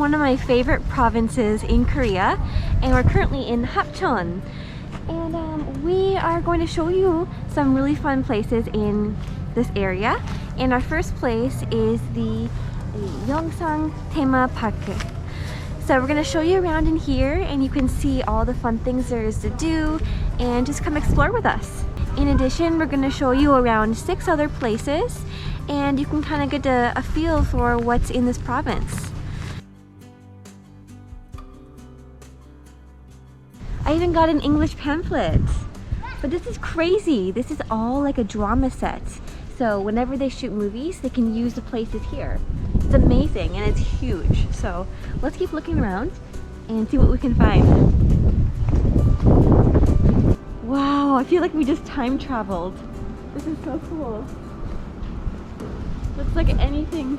one of my favorite provinces in Korea and we're currently in Hapcheon. And um, we are going to show you some really fun places in this area. And our first place is the Yongsang Tema Park. So we're gonna show you around in here and you can see all the fun things there is to do and just come explore with us. In addition, we're gonna show you around six other places and you can kind of get a, a feel for what's in this province. I even got an English pamphlet. But this is crazy. This is all like a drama set. So whenever they shoot movies, they can use the places here. It's amazing and it's huge. So let's keep looking around and see what we can find. Wow, I feel like we just time traveled. This is so cool. Looks like anything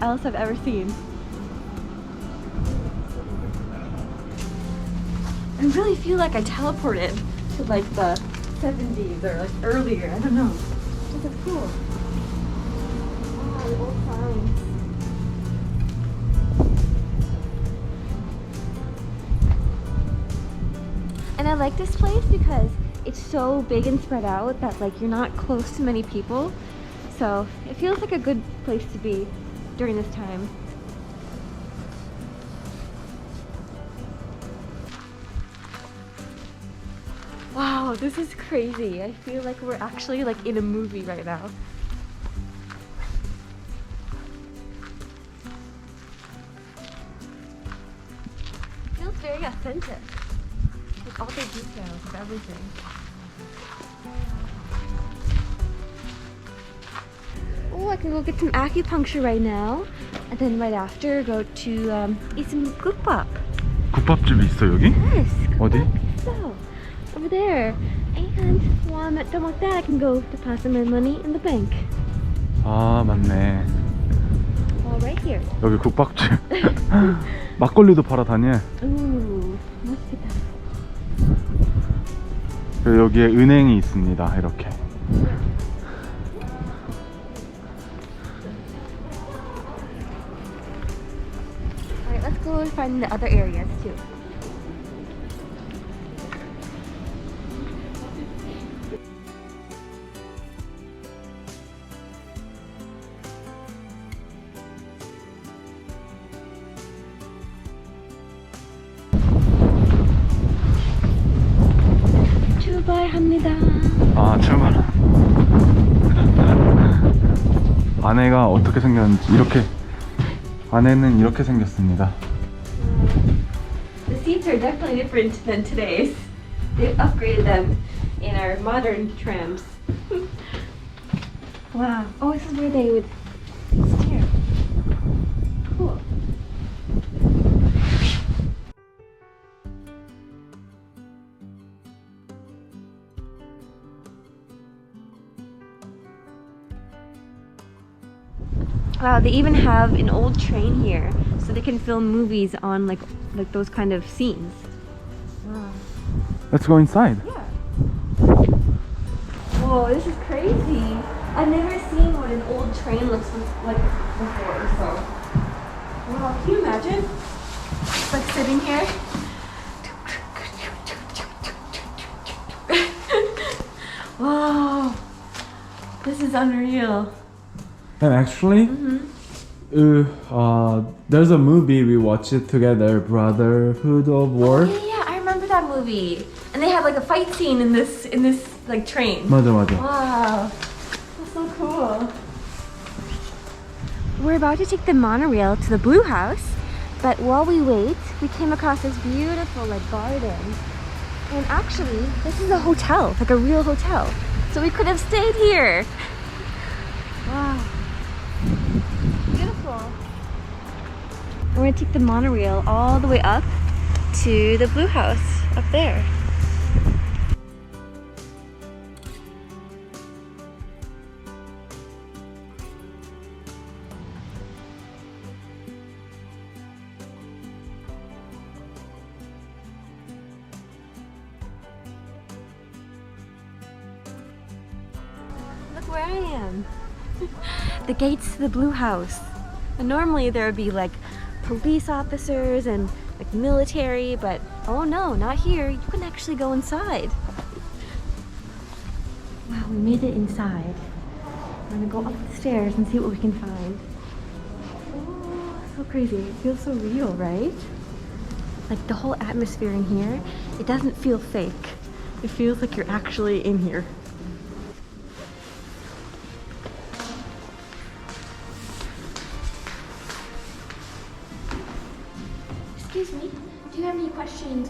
else I've ever seen. I really feel like I teleported to like the 70s or like earlier. I don't know. This is cool. And I like this place because it's so big and spread out that like you're not close to many people. So it feels like a good place to be during this time. Wow, this is crazy. I feel like we're actually like in a movie right now. Feels very authentic. Like all the details of everything. Oh, I can go get some acupuncture right now. And then right after go to um, eat some gukbap. 국밥집이 있어 여기? Yes. 어디? There. And while I'm at that, I can go deposit my money in the bank. 아 맞네. All right here. 여기 국밥집. 막걸리도 팔아 다녀. Ooh, 맛있겠다. 그리고 여기에 은행이 있습니다. 이렇게. All right, let's go find the other areas too. 어떻게 생겼는지 이렇게 안에는 이렇게 생겼습니다. The seats are definitely different than today's. They've upgraded them in our modern trams. wow. Oh, this is where they would Wow, they even have an old train here, so they can film movies on like like those kind of scenes. Wow. Let's go inside. Yeah. Whoa, this is crazy. I've never seen what an old train looks like before, so. Wow, can you imagine? Just, like sitting here. wow. This is unreal. And actually, Mm-hmm. uh, uh, there's a movie we watched it together, Brotherhood of War. Yeah, yeah, I remember that movie. And they have like a fight scene in this in this like train. 맞아 맞아. Wow, that's so cool. We're about to take the monorail to the Blue House, but while we wait, we came across this beautiful like garden. And actually, this is a hotel, like a real hotel. So we could have stayed here. We're gonna take the monorail all the way up to the Blue House up there. Look where I am. the gates to the blue house. And normally there would be like police officers and like military, but oh no, not here. You can actually go inside. Wow, we made it inside. We're gonna go up the stairs and see what we can find. Oh, so crazy. It feels so real, right? Like the whole atmosphere in here, it doesn't feel fake. It feels like you're actually in here.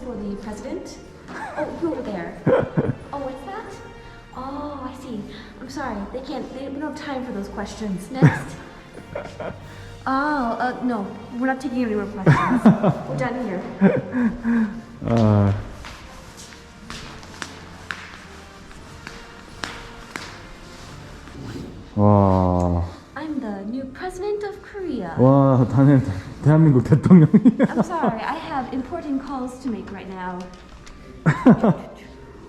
for the president? Oh, you over there. Oh, what's that? Oh, I see. I'm sorry. They can't. They, we don't have time for those questions. Next. Oh, uh, no. We're not taking any more questions. We're done here. 아, 와, I'm the new president of Korea. 와, 다네 대한민국 대통령이야. I'm sorry. I have important calls to make right now.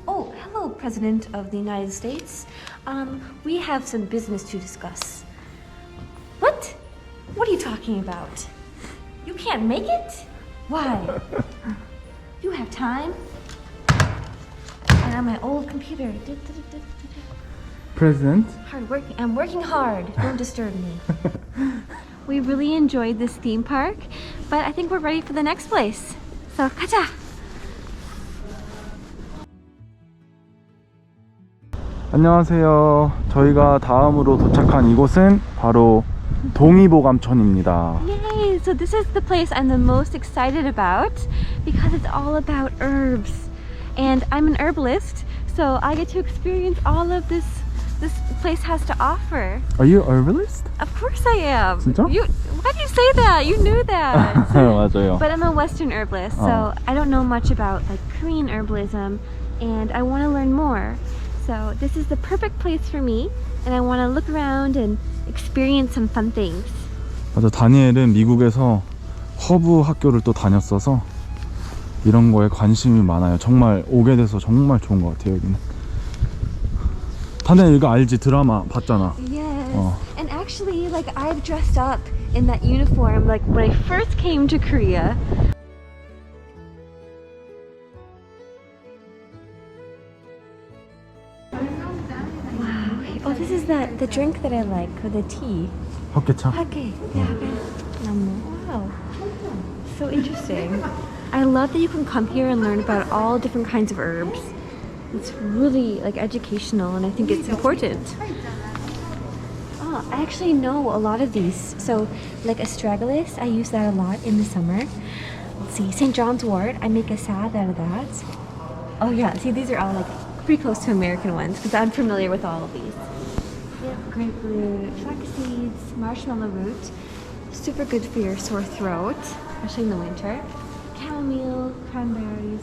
oh, hello, President of the United States. Um, we have some business to discuss. What? What are you talking about? You can't make it? Why? You have time? And on my old computer. President. Hard working. I'm working hard. Don't disturb me. we really enjoyed this theme park, but I think we're ready for the next place. So, 가자. 안녕하세요. 저희가 다음으로 도착한 이곳은 바로 동의보감촌입니다. Yay! So this is the place I'm the most excited about because it's all about herbs. And I'm an herbalist, so I get to experience all of this this place has to offer. Are you herbalist? Of course I am. 진짜? You why did you say that? You knew that. 맞아요. But I'm a Western herbalist, Oh. so I don't know much about like Korean herbalism, and I want to learn more. So this is the perfect place for me, and I want to look around and experience some fun things. 맞아 다니엘은 미국에서 허브 학교를 또 다녔어서 이런 거에 관심이 많아요. 정말 오게 돼서 정말 좋은 것 같아요 여기는. 다니엘 이거 알지 드라마 봤잖아. Yes. Oh. And actually, like I've dressed up in that uniform like when I first came to Korea. Wow. Oh, this is the the drink that I like, or the tea. 헛개차. Okay. Wow. So interesting. I love that you can come here and learn about all different kinds of herbs. It's really like educational and I think it's important. Oh, I actually know a lot of these. So like astragalus, I use that a lot in the summer. Let's see, St. John's wort, I make a salad out of that. Oh yeah, see these are all like pretty close to American ones because I'm familiar with all of these. Yep, grapefruit, flax seeds, marshmallow root. Super good for your sore throat, especially in the winter. Chamomile, cranberries,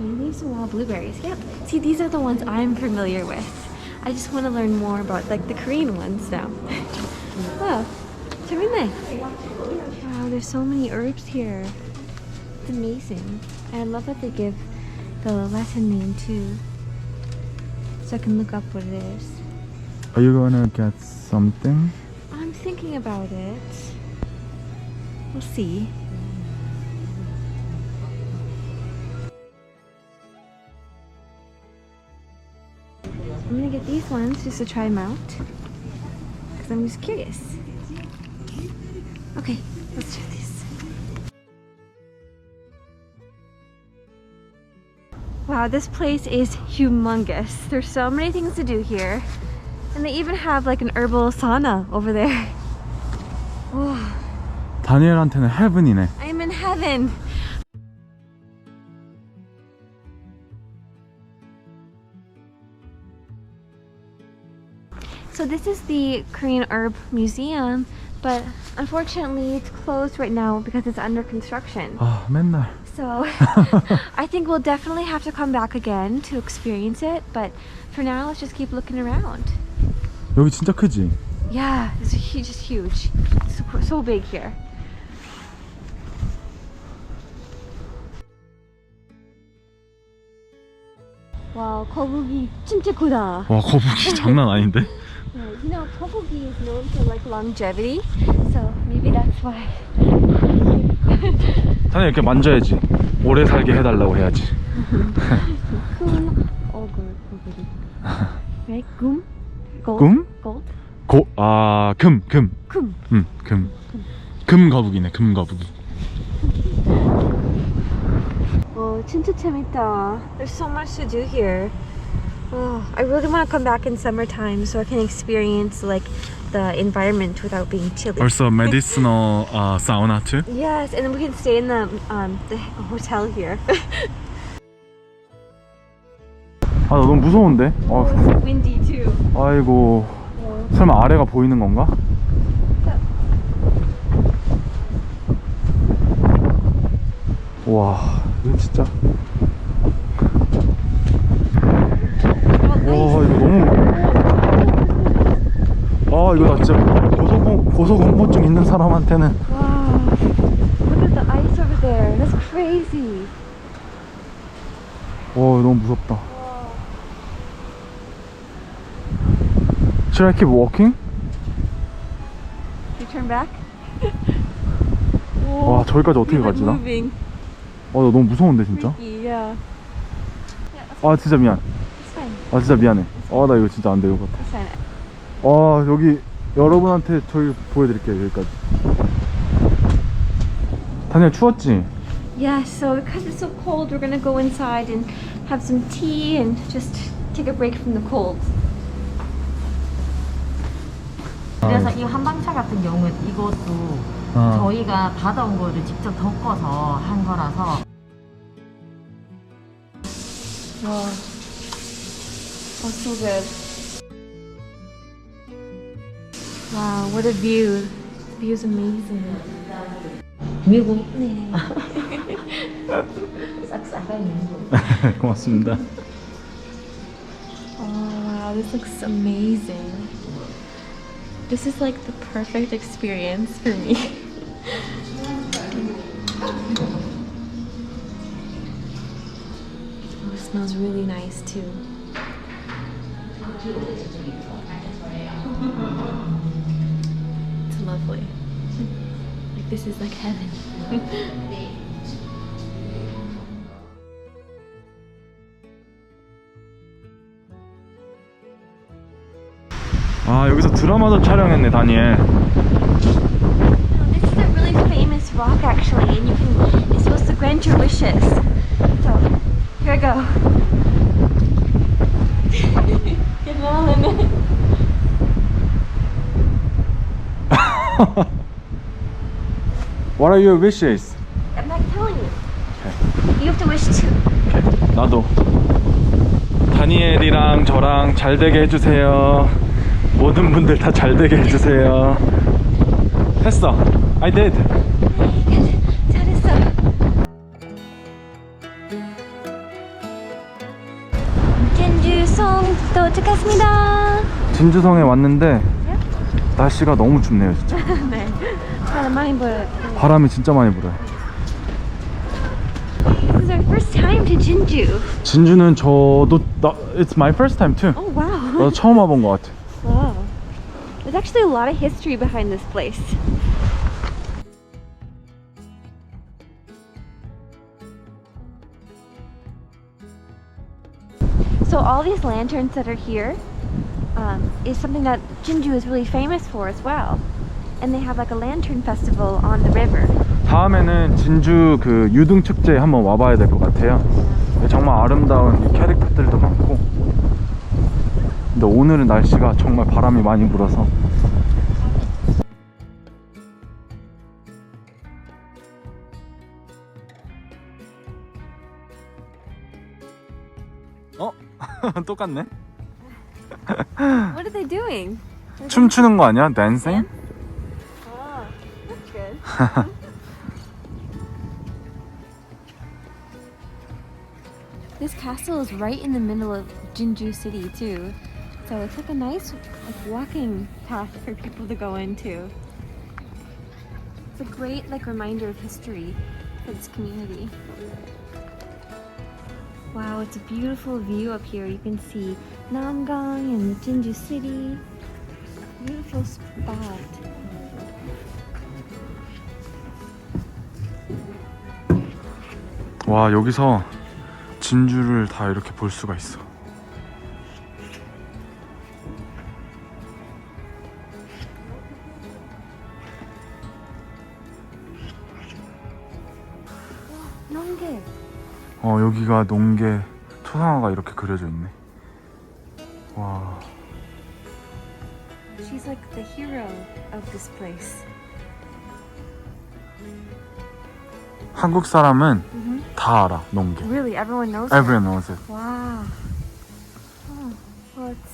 and these are all blueberries. Yep. See, these are the ones I'm familiar with. I just want to learn more about like the Korean ones now. wow, 재밌네. Wow, there's so many herbs here. It's amazing. I love that they give the Latin name too, so I can look up what it is. Are you gonna get something? I'm thinking about it. We'll see. I'm gonna get these ones just to try them out. Because I'm just curious. Okay, let's try this. Wow, this place is humongous. There's so many things to do here. And they even have like an herbal sauna over there. Oh, 다니엘한테는 heaven이네. I'm in heaven. So this is the Korean Herb Museum, but unfortunately it's closed right now because it's under construction. 아 맨날. So I think we'll definitely have to come back again to experience it, but for now let's just keep looking around. 여기 진짜 크지? Yeah, it's huge, just huge. So, so big here. Wow, 거북이 진짜 크다. 와 거북이 장난 아닌데? Yeah, you know, kobugi is known for like longevity, so maybe that's why. 다니 이렇게 만져야지. 오래 살게 해달라고 해야지. 금 어글 어글이. Right? 금? Gold? 금? Gold? 고, 아, 금, 금. 금. 음, 금. 금 거북이네, 금 거북이. Oh, 진짜 재밌다. There's so much to do here. Oh, I really want to come back in summertime so I can experience like the environment without being chilly. 벌써 medicinal 아, 사우나 too? Yes, and then we can stay in the um the hotel here. 아, 나 너무 무서운데? 아, it's windy too. 아이고. 설마 아래가 보이는 건가? 와, 이거 진짜. 이거 너무. 아, 이거 나 진짜 고소공, 고소공포증 있는 사람한테는. Wow. Look at the ice over there. That's crazy. 와, 너무 무섭다. Should I keep walking? You turn back? 와, 저기까지 어떻게 You're like 가지, 나? moving. 아, 나 너무 무서운데, 진짜. Freaky, yeah. 아, 진짜 미안. 아, 진짜 미안해. 아, 나 이거 진짜 안 돼, 이거. It's fine. 아 여기 여러분한테 저희 보여드릴게요 여기까지 다니엘 추웠지? Yeah, so because it's so cold, we're gonna go inside and have some tea and just take a break from the cold. 그래서 이 한방차 같은 경우에 이것도 어. 저희가 받아온 거를 직접 덮어서 한 거라서 Wow. Oh, so good. Wow, what a view. The view's amazing. 미국 네. 싹싹하니 고맙습니다 Oh, wow, this looks amazing. This is like the perfect experience for me. oh, it smells really nice too. It's lovely. Like this is like heaven. 아 여기서 드라마도 촬영했네 다니엘 This is a really famous rock actually, and you can, it's supposed to grant your wishes. So, here I go. What are your wishes? I'm not telling you. You have to wish too. 나도 다니엘이랑 저랑 잘 되게 해주세요 모든 분들 다 잘 되게 해주세요 했어 I did 잘했어. 진주성 도착했습니다. 진주성에 왔는데 날씨가 너무 춥네요 진짜 네. 바람 많이 불어요. 바람이 진짜 많이 불어요 This is our first time to Jinju. 진주는 저도 나, It's my first time too Oh wow. 나도 처음 와본 것 같아 Wow. There's actually a lot of history behind this place. So all these lanterns that are here um, is something that Jinju is really famous for as well. And they have like a lantern festival on the river. 다음에는 진주 그 유등 축제에 한번 와봐야 될 것 같아요. 정말 아름다운 이 캐릭터들도 많고. 근데 오늘은 날씨가 정말 바람이 많이 불어서. 어? 똑같네. What are they doing? 춤추는 거 아니야? 댄싱? Oh, that's good. this castle is right in the middle of Jinju City too. So it's like a nice like walking path for people to go into. It's a great like reminder of history for this community. Wow, it's a beautiful view up here. You can see Namgang and Jinju City. Beautiful spot. 와 여기서 진주를 다 이렇게 볼 수가 있어. 농계. 어 여기가 농계 초상화가 이렇게 그려져 있네. 와 She's like the hero of this place. 한국 사람은 Mhm. 다 알아 농계. Really, everyone knows. her? Everyone knows it. Wow. Oh, well, it's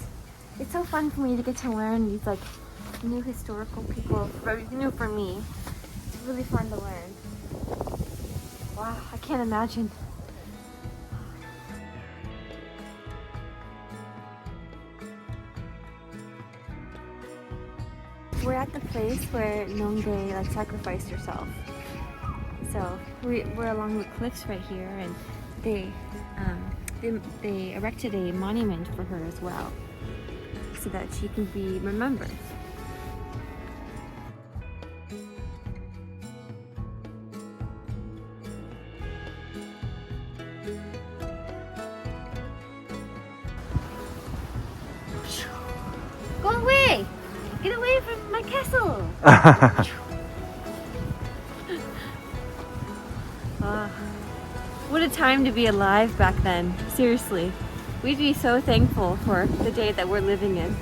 it's so fun for me to get to learn these like new historical people. Very new for me. It's really fun to learn. Wow, I can't imagine. Place where Nonge like sacrificed herself. So we, we're along the cliffs right here, and they, um, they they erected a monument for her as well, so that she can be remembered. Ah, what a time to be alive back then. Seriously. We'd be so thankful for the day that we're living in.